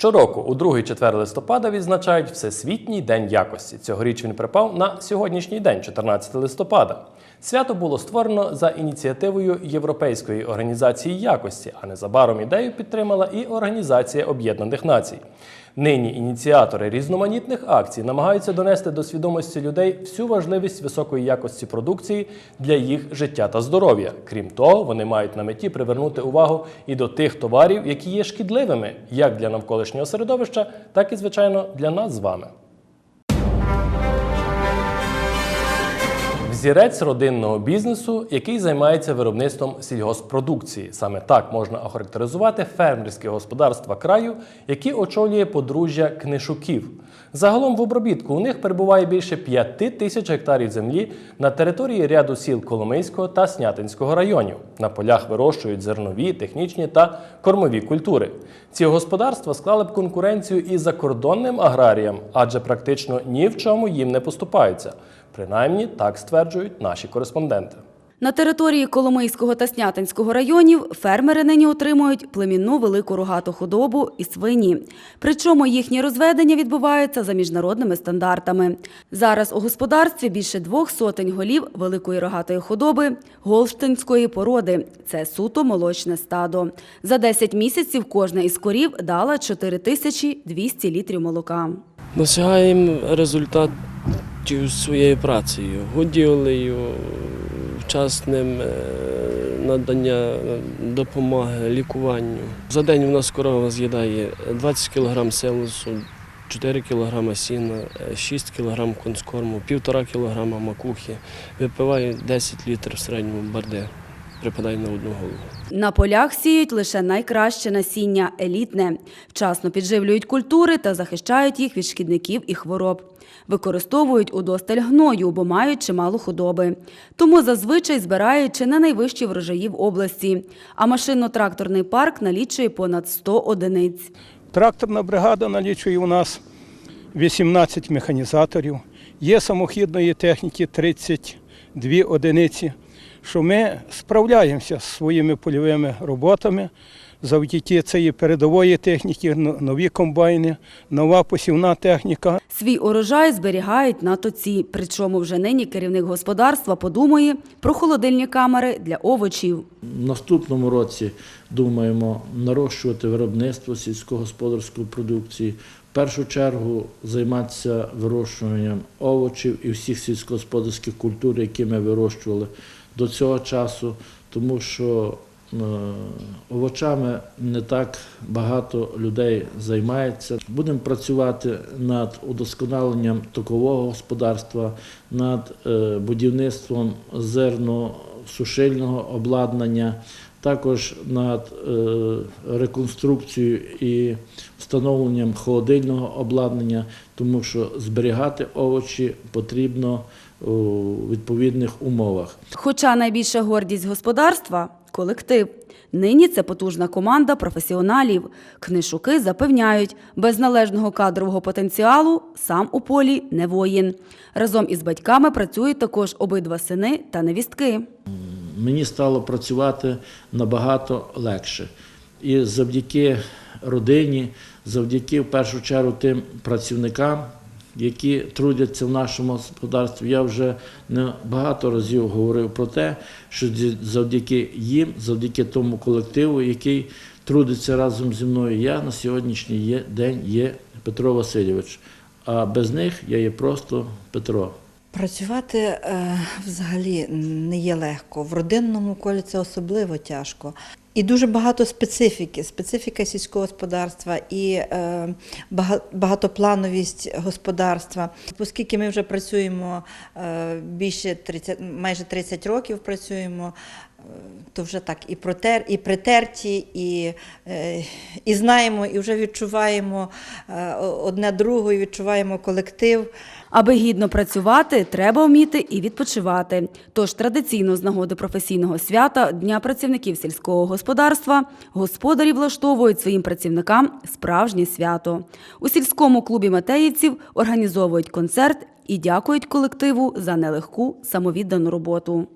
Щороку, у другий четвер листопада, відзначають Всесвітній день якості. Цьогоріч він припав на сьогоднішній день, 14 листопада. Свято було створено за ініціативою Європейської організації якості, а незабаром ідею підтримала і Організація Об'єднаних Націй. Нині ініціатори різноманітних акцій намагаються донести до свідомості людей всю важливість високої якості продукції для їх життя та здоров'я. Крім того, вони мають на меті привернути увагу і до тих товарів, які є шкідливими як для навколишнього середовища, так і звичайно для нас з вами. Взірець родинного бізнесу, який займається виробництвом сільгоспродукції. Саме так можна охарактеризувати фермерські господарства краю, які очолює подружжя книшуків. Загалом в обробітку у них перебуває більше 5 тисяч гектарів землі на території ряду сіл Коломийського та Снятинського районів. На полях вирощують зернові, технічні та кормові культури. Ці господарства склали б конкуренцію і закордонним аграріям, адже практично ні в чому їм не поступаються. Принаймні так стверджують наші кореспонденти. На території Коломийського та Снятинського районів фермери нині отримують племінну велику рогату худобу і свині. Причому їхнє розведення відбувається за міжнародними стандартами. Зараз у господарстві більше двох сотень голів великої рогатої худоби голштинської породи. Це суто молочне стадо. За 10 місяців кожна із корів дала 4200 літрів молока. Досягаємо результатів своєю працею, годівлею, вчасним е, надання допомоги, лікуванню. За день у нас корова з'їдає 20 кг селусу, 4 кг сіна, е, 6 кг конскорму, 1,5 кг макухи, випиває 10 літрів в середньому барди, припадає на одну голову. На полях сіють лише найкраще насіння елітне. Вчасно підживлюють культури та захищають їх від шкідників і хвороб. Використовують удосталь гною, бо мають чимало худоби. Тому зазвичай збирають чи не найвищі врожаї в області. А машинно-тракторний парк налічує понад 100 одиниць. Тракторна бригада налічує у нас 18 механізаторів. Є самохідної техніки 32 одиниці. Що ми справляємося з своїми польовими роботами завдяки цієї передової техніки, нові комбайни, нова посівна техніка. Свій урожай зберігають на тоці. Причому вже нині керівник господарства подумає про холодильні камери для овочів. В наступному році думаємо нарощувати виробництво сільськогосподарської продукції. В першу чергу займатися вирощуванням овочів і всіх сільськогосподарських культур, які ми вирощували до цього часу, тому що е, овочами не так багато людей займається. Будемо працювати над удосконаленням такового господарства, над е, будівництвом зерно-сушильного обладнання, також над е, реконструкцією і встановленням холодильного обладнання, тому що зберігати овочі потрібно у відповідних умовах. Хоча найбільша гордість господарства колектив. Нині це потужна команда професіоналів. Книшуки запевняють, без належного кадрового потенціалу сам у полі не воїн. Разом із батьками працюють також обидва сини та невістки. Мені стало працювати набагато легше. І завдяки родині, завдяки в першу чергу тим працівникам, які трудяться в нашому господарстві. Я вже не багато разів говорив про те, що завдяки їм, завдяки тому колективу, який трудиться разом зі мною, я на сьогоднішній день є Петро Васильович. А без них я є просто Петро. Працювати е, взагалі не є легко. В родинному колі це особливо тяжко. І дуже багато специфіки, специфіка сільського господарства і е, багатоплановість господарства. Оскільки ми вже працюємо е, більше 30, майже 30 років працюємо, то вже так і протер, і притерті, і, е, і знаємо, і вже відчуваємо е, одне другого, і відчуваємо колектив. Аби гідно працювати, треба вміти і відпочивати. Тож традиційно з нагоди професійного свята Дня працівників сільського господарства господарі влаштовують своїм працівникам справжнє свято. У сільському клубі Матеївців організовують концерт і дякують колективу за нелегку самовіддану роботу.